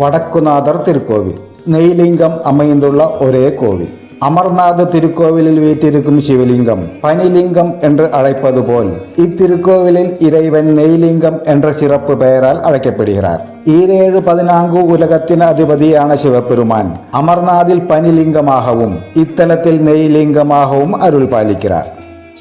வடக்குநாதர் திருக்கோவில். நெய்லிங்கம் அமைந்துள்ள ஒரே கோவில். அமர்நாத திருக்கோவிலில் வீற்றிருக்கும் சிவலிங்கம் பனிலிங்கம் என்று அழைப்பது போல் இத்திருக்கோவிலில் இறைவன் நெய்லிங்கம் என்ற சிறப்பு பெயரால் அழைக்கப்படுகிறார். ஈரேழு பதினான்கு உலகத்தின் அதிபதியான சிவபெருமான் அமர்நாதில் பனிலிங்கமாகவும் இத்தலத்தில் நெய்லிங்கமாகவும் அருள் பாலிக்கிறார்.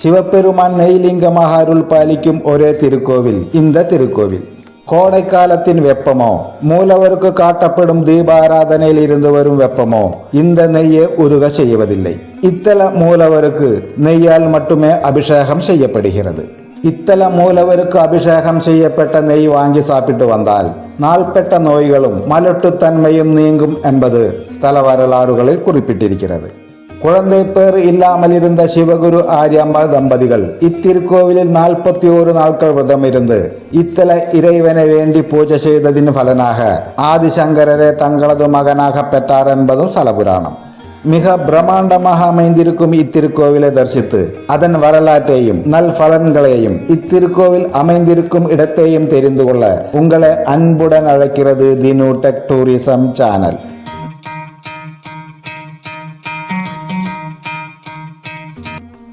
சிவபெருமான் நெய்லிங்கமாக அருள் பாலிக்கும் ஒரே திருக்கோவில் இந்த திருக்கோவில். கோடைக்காலத்தின் வெப்பமோ? மூலவருக்கு காட்டப்படும் தீபாராதனையில் இருந்து வரும் வெப்பமோ? இந்த நெய்யை உருக செய்வதில்லை. இத்தல மூலவருக்கு நெய்யால் மட்டுமே அபிஷேகம் செய்யப்படுகிறது. இத்தல மூலவருக்கு அபிஷேகம் செய்யப்பட்ட நெய் வாங்கி சாப்பிட்டு வந்தால் நாள்பட்ட நோய்களும் மலட்டுத்தன்மையும் நீங்கும் என்பது ஸ்தல வரலாறுகளில் குறிப்பிட்டிருக்கிறது. குழந்தை பேர் இல்லாமல் இருந்த சிவகுரு ஆரியம்மாள் தம்பதிகள் இத்திருக்கோவிலில் நாற்பத்தி ஒரு நாட்கள் விரதம் இருந்து இத்தல இறைவனை வேண்டி பூஜை செய்ததின் பலனாக ஆதிசங்கரரை தங்களது மகனாக பெற்றார் என்பதும் சலபுராணம். மிக பிரம்மாண்டமாக அமைந்திருக்கும் இத்திருக்கோவிலை தரிசித்து அதன் வரலாற்றையும் நல் பலன்களையும் இத்திருக்கோவில் அமைந்திருக்கும் இடத்தையும் தெரிந்து கொள்ள உங்களை அன்புடன் அழைக்கிறது the Newtech tourism channel.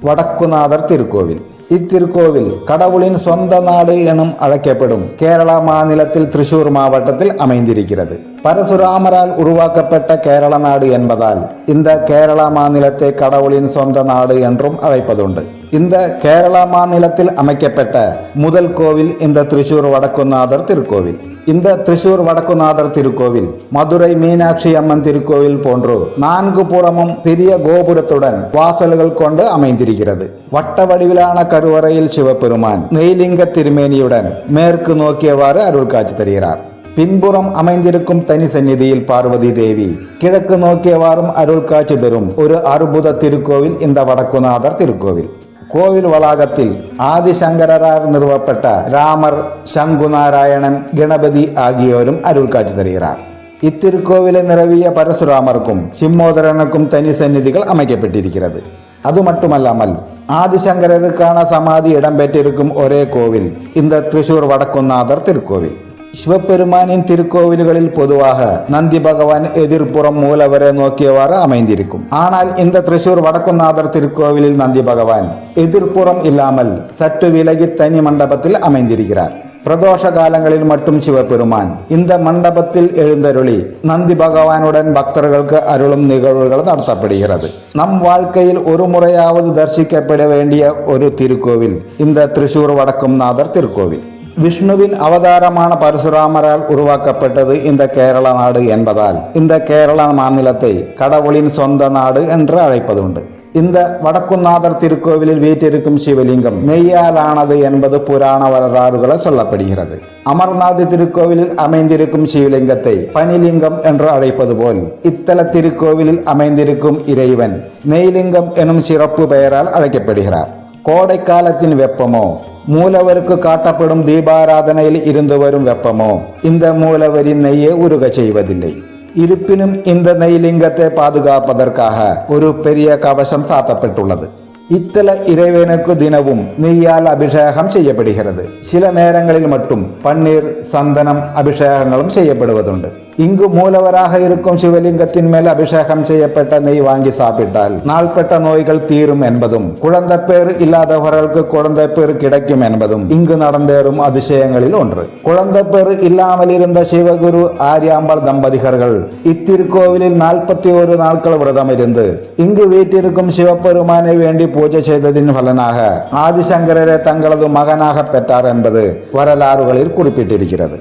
Vadakkunathar திருக்கோவில். இத்திருக்கோவில் கடவுளின் சொந்த நாடு எனும் அழைக்கப்படும் கேரளா மாநிலத்தில் திரிசூர் மாவட்டத்தில் அமைந்திருக்கிறது. பரசுராமரால் உருவாக்கப்பட்ட கேரள நாடு என்பதால் இந்த கேரள மாநிலத்தை கடவுளின் சொந்த நாடு என்றும் அழைப்பதுண்டு. இந்த கேரள மாநிலத்தில் அமைக்கப்பட்ட முதல் கோவில் இந்த திருச்சூர் வடக்குநாதர் திருக்கோவில். இந்த திரிசூர் வடக்குநாதர் திருக்கோவில் மதுரை மீனாட்சி அம்மன் திருக்கோவில் போன்று நான்கு புறமும் பெரிய கோபுரத்துடன் வாசல்கள் கொண்டு அமைந்திருக்கிறது. வட்ட வடிவிலான கருவறையில் சிவபெருமான் நெய்லிங்க திருமேனியுடன் மேற்கு நோக்கியவாறு அருள் காட்சி தருகிறார். பின்புறம் அமைந்திருக்கும் தனி சந்நிதியில் பார்வதி தேவி. கிழக்கு நோக்கியவாறும் அருள் காட்சி தரும் ஒரு அற்புத திருக்கோவில் இந்த வடக்குநாதர் திருக்கோவில். கோவில் வளாகத்தில் ஆதிசங்கரார் நிறுவப்பட்ட ராமர் சங்குநாராயணன் கணபதி ஆகியோரும் அருள் காட்சி தருகிறார். இத்திருக்கோவிலை நிறவிய பரசுராமருக்கும் சிம்மோதரனுக்கும் தனி சந்நிதிகள் அமைக்கப்பட்டிருக்கிறது. அது மட்டுமல்லாமல் ஆதிசங்கரருக்கான சமாதி இடம்பெற்றிருக்கும் ஒரே கோவில் இந்த திரிசூர் வடக்குநாதர் திருக்கோவில். சிவபெருமானின் திருக்கோவில்களில் பொதுவாக நந்தி பகவான் எதிர்ப்புறம் மூலவரை நோக்கியவாறு அமைந்திருக்கும். ஆனால் இந்த திரிசூர் வடக்குநாதர் திருக்கோவிலில் நந்தி பகவான் எதிர்ப்புறம் இல்லாமல் சற்று விலகி தனி மண்டபத்தில் அமைந்திருக்கிறார். பிரதோஷ காலங்களில் மட்டும் சிவபெருமான் இந்த மண்டபத்தில் எழுந்தருளி நந்தி பகவானுடன் பக்தர்களுக்கு அருளும் நிகழ்வுகள் நடத்தப்படுகிறது. நம் வாழ்க்கையில் ஒரு முறையாவது தரிசிக்கப்பட வேண்டிய ஒரு திருக்கோவில் இந்த திரிசூர் வடக்கும் நாதர் திருக்கோவில். விஷ்ணுவின் அவதாரமான பரசுராமரால் உருவாக்கப்பட்டது இந்த கேரள நாடு என்பதால் இந்த கேரள மாநிலத்தை கடவுளின் சொந்த நாடு என்று அழைப்பதுண்டு. இந்த வடக்குநாதர் திருக்கோவிலில் வீற்றிருக்கும் சிவலிங்கம் நெய்யாலானது என்பது புராண வரலாறுகளை சொல்லப்படுகிறது. அமர்நாத் திருக்கோவிலில் அமைந்திருக்கும் சிவலிங்கத்தை பனிலிங்கம் என்று அழைப்பது போல் இத்தல திருக்கோவிலில் அமைந்திருக்கும் இறைவன் நெய்லிங்கம் எனும் சிறப்பு பெயரால் அழைக்கப்படுகிறார். கோடைக்காலத்தின் வெப்பமோ மூலவருக்கு காட்டப்படும் தீபாராதனையில் இருந்து வரும் வெப்பமோ இந்த மூலவரின் நெய்யை உருகச் செய்வதில்லை. இருப்பினும் இந்த நெய்லிங்கத்தை பாதுகாப்பதற்காக ஒரு பெரிய கவசம் சாத்தப்பட்டுள்ளது. இத்தல இறைவனுக்கு தினமும் நெய்யால் அபிஷேகம் செய்யப்படுகிறது. சில நேரங்களில் மட்டும் பன்னீர் சந்தனம் அபிஷேகங்களும் செய்யப்படுவதுண்டு. இங்கு மூலவராக இருக்கும் சிவலிங்கத்தின் மேல் அபிஷேகம் செய்யப்பட்ட நெய் வாங்கி சாப்பிட்டால் நாள்பட்ட நோய்கள் தீரும் என்பதும் குழந்தை பேர் இல்லாதவர்களுக்கு குழந்தை பேர் கிடைக்கும் என்பதும் இங்கு நடந்தேறும் அதிசயங்களில் ஒன்று. குழந்தை பேர் இல்லாமல் இருந்த சிவகுரு ஆரியாம்பாள் தம்பதிகர்கள் இத்திருக்கோவிலில் நாற்பத்தி ஒரு நாட்கள் விரதம் இருந்து இங்கு வீட்டிற்கும் சிவபெருமானை வேண்டி பூஜை செய்ததின் பலனாக ஆதிசங்கரரை தங்களது மகனாக பெற்றார் என்பது வரலாறுகளில் குறிப்பிட்டிருக்கிறது.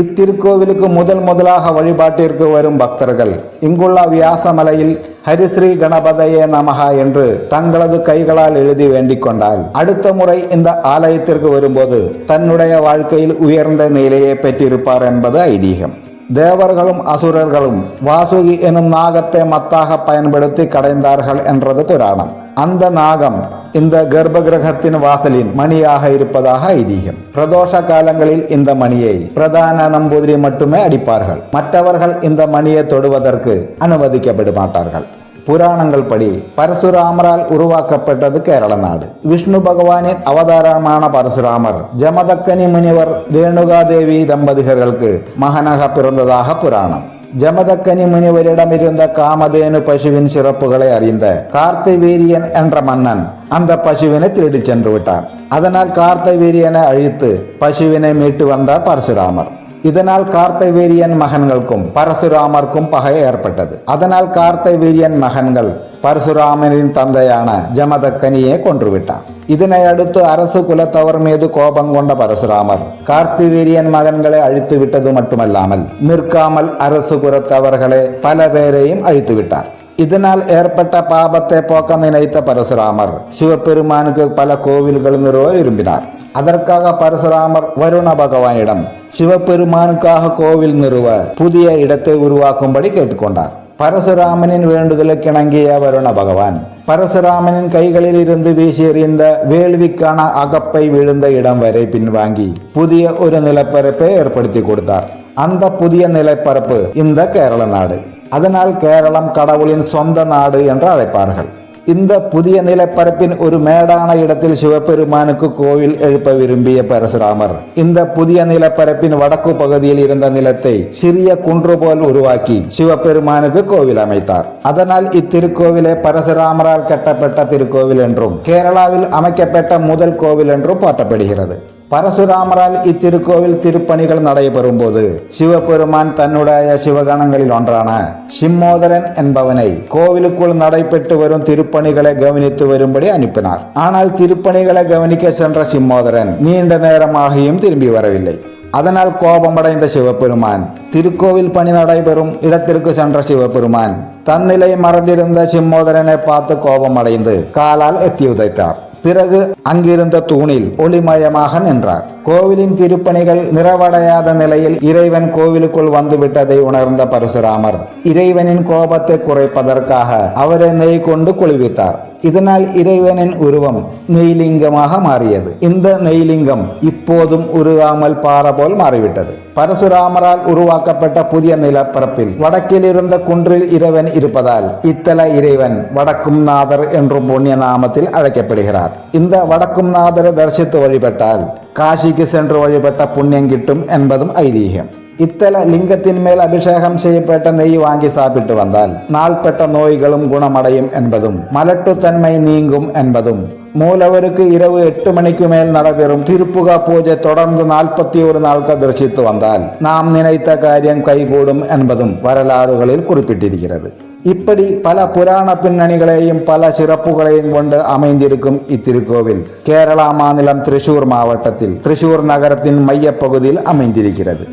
இத்திருக்கோவிலுக்கு முதல் முதலாக வழிபாட்டிற்கு வரும் பக்தர்கள் இங்குள்ள வியாசமலையில் ஹரிஸ்ரீ கணபதையே நமகா என்று தங்களது கைகளால் எழுதி வேண்டிக் கொண்டால் அடுத்த முறை இந்த ஆலயத்திற்கு வரும்போது தன்னுடைய வாழ்க்கையில் உயர்ந்த நிலையை பெற்றிருப்பார் என்பது ஐதீகம். தேவர்களும் அசுரர்களும் வாசுகி எனும் நாகத்தை மத்தாக பயன்படுத்தி கடைந்தார்கள் என்றது புராணம். அந்த நாகம் இந்த கர்ப்ப கிரகத்தின் வாசலின் மணியாக இருப்பதாக ஐதீகம். பிரதோஷ காலங்களில் இந்த மணியை பிரதான நம்பூதிரி மட்டுமே அடிப்பார்கள். மற்றவர்கள் இந்த மணியை தொடுவதற்கு அனுமதிக்கப்பட மாட்டார்கள் புராணங்கள் படி பரசுராமரால் உருவாக்கப்பட்டது கேரள நாடு. விஷ்ணு பகவானின் அவதாரமான பரசுராமர் ஜமதக்கனி முனிவர் ரேணுகாதேவி தம்பதிகர்களுக்கு மகனாக பிறந்ததாக புராணம். ஜமதக்கனி முனிவரிடமிருந்த காமதேனு பசுவின் சிறப்புகளை அறிந்த கார்த்திவீரியன் என்ற மன்னன் அந்த பசுவினை திருடி சென்று விட்டார் அதனால் கார்த்தவீரியனை அழித்து பசுவினை மீட்டு வந்தார் பரசுராமர் இதனால் கார்த்தவீரியன் மகன்களுக்கும் பரசுராமருக்கும் பகை ஏற்பட்டது அதனால் கார்த்தவீரியன் மகன்கள் பரசுராமனின் தந்தையான ஜமதக்கனியை கொன்றுவிட்டார் இதனை அடுத்து அரசு குலத்தவர் மீது கோபம் கொண்ட பரசுராமர் கார்த்திவீரியன் மகன்களை அழித்து விட்டது மட்டுமல்லாமல் நிற்காமல் அரசு குலத்தவர்களை பல பேரையும் அழித்து விட்டார் இதனால் ஏற்பட்ட பாபத்தை போக்க நினைத்த பரசுராமர் சிவபெருமானுக்கு பல கோவில்கள் நிறுவ விரும்பினார் அதற்காக பரசுராமர் வருண பகவானிடம் சிவபெருமானுக்காக கோவில் நிறுவ புதிய இடத்தை உருவாக்கும்படி கேட்டுக்கொண்டார் பரசுராமனின் வேண்டுதலுக்கு இணங்கிய வருண பகவான். பரசுராமனின் கைகளில் இருந்து வீசியறிந்த வேள்விக்கான அகப்பை விழுந்த இடம் வரை பின்வாங்கி புதிய ஒரு நிலப்பரப்பை ஏற்படுத்தி கொடுத்தார். அந்த புதிய நிலப்பரப்பு இந்த கேரள நாடு. அதனால் கேரளம் கடவுளின் சொந்த நாடு என்று அழைப்பார்கள். இந்த புதிய நிலப்பரப்பின் ஒரு மேடான இடத்தில் சிவபெருமானுக்கு கோவில் எழுப்ப விரும்பிய பரசுராமர் இந்த புதிய நிலப்பரப்பின் வடக்கு பகுதியில் இருந்த நிலத்தை சிறிய குன்று போல் உருவாக்கி சிவபெருமானுக்கு கோவில் அமைத்தார். அதனால் இத்திருக்கோவிலே பரசுராமரால் கட்டப்பட்ட திருக்கோவில் என்றும் கேரளாவில் அமைக்கப்பட்ட முதல் கோவில் என்றும் போற்றப்படுகிறது பரசுராமரால் இத்திருக்கோவில் திருப்பணிகள் நடைபெறும் போது சிவபெருமான் தன்னுடைய சிவகணங்களில் ஒன்றான சிம்மோதரன் என்பவனை கோவிலுக்குள் நடைபெற்று வரும் திருப்பணிகளை கவனித்து வரும்படி அனுப்பினார். ஆனால் திருப்பணிகளை கவனிக்க சென்ற சிம்மோதரன் நீண்ட நேரமாகியும் திரும்பி வரவில்லை. அதனால் கோபமடைந்த சிவபெருமான் திருக்கோவில் பணி நடைபெறும் இடத்திற்கு சென்ற சிவபெருமான் தன்னிலை மறந்திருந்த சிம்மோதரனை பார்த்து கோபமடைந்து காலால் எத்தி உதைத்தார். பிறகு அங்கிருந்த தூணில் ஒளிமயமாக நின்றார். கோவிலின் திருப்பணிகள் நிறைவடையாத நிலையில் இறைவன் கோவிலுக்குள் வந்துவிட்டதை உணர்ந்த பரசுராமர் இறைவனின் கோபத்தை குறைப்பதற்காக அவரை நெய் கொண்டு குளிவித்தார். இதனால் இறைவனின் உருவம் நெய்லிங்கமாக மாறியது. இந்த நெய்லிங்கம் இப்போதும் உருகாமல் பாறை போல் மாறிவிட்டது. பரசுராமரால் உருவாக்கப்பட்ட புதிய நிலப்பரப்பில் வடக்கில் இருந்த குன்றில் இறைவன் இருப்பதால் இத்தல இறைவன் வடக்கும் நாதர் என்றும் புண்ணிய நாமத்தில் அழைக்கப்படுகிறார். இந்த வடக்கும் நாதரை தரிசித்து வழிபட்டால் காசிக்கு சென்று வழிபட்ட புண்ணியம் கிட்டும் என்பதும் ஐதீகம். இத்தல லிங்கத்தின் மேல் அபிஷேகம் செய்யப்பட்ட நெய் வாங்கி சாப்பிட்டு வந்தால் நாள்பட்ட நோய்களும் குணமடையும் என்பதும் மலட்டுத்தன்மை நீங்கும் என்பதும். மூலவருக்கு இரவு எட்டு மணிக்கு மேல் நடைபெறும் திருப்புகா பூஜை தொடர்ந்து நாற்பத்தி ஒரு நாட்கள் தரிசித்து வந்தால் நாம் நினைத்த காரியம் கைகூடும் என்பதும் வரலாறுகளில் குறிப்பிட்டிருக்கிறது. இப்படி பல புராண பின்னணிகளையும் பல சிறப்புகளையும் கொண்டு அமைந்திருக்கும் இத்திருக்கோவில் கேரளா மாநிலம் திரிசூர் மாவட்டத்தில் திரிசூர் நகரத்தின் மையப்பகுதியில் அமைந்திருக்கிறது.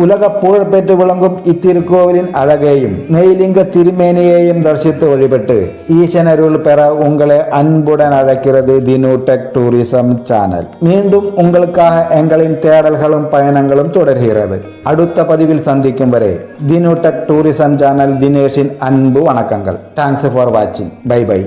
உலக புகழ்பெற்று விளங்கும் இத்திருக்கோவிலின் அழகையும் நெய்லிங்க திருமேனியையும் தரிசித்து வழிபட்டு ஈசனருள் பெற உங்களை அன்புடன் அழைக்கிறது தினு டெக் டூரிசம் சேனல் மீண்டும் உங்களுக்காக எங்களின் தேடல்களும் பயணங்களும் தொடர்கிறது அடுத்த பதிவில் சந்திக்கும் வரை தினு டெக் டூரிசம் சேனல் தினேஷின் அன்பு வணக்கங்கள் தேங்க்ஸ் ஃபார் வாட்சிங் பை பை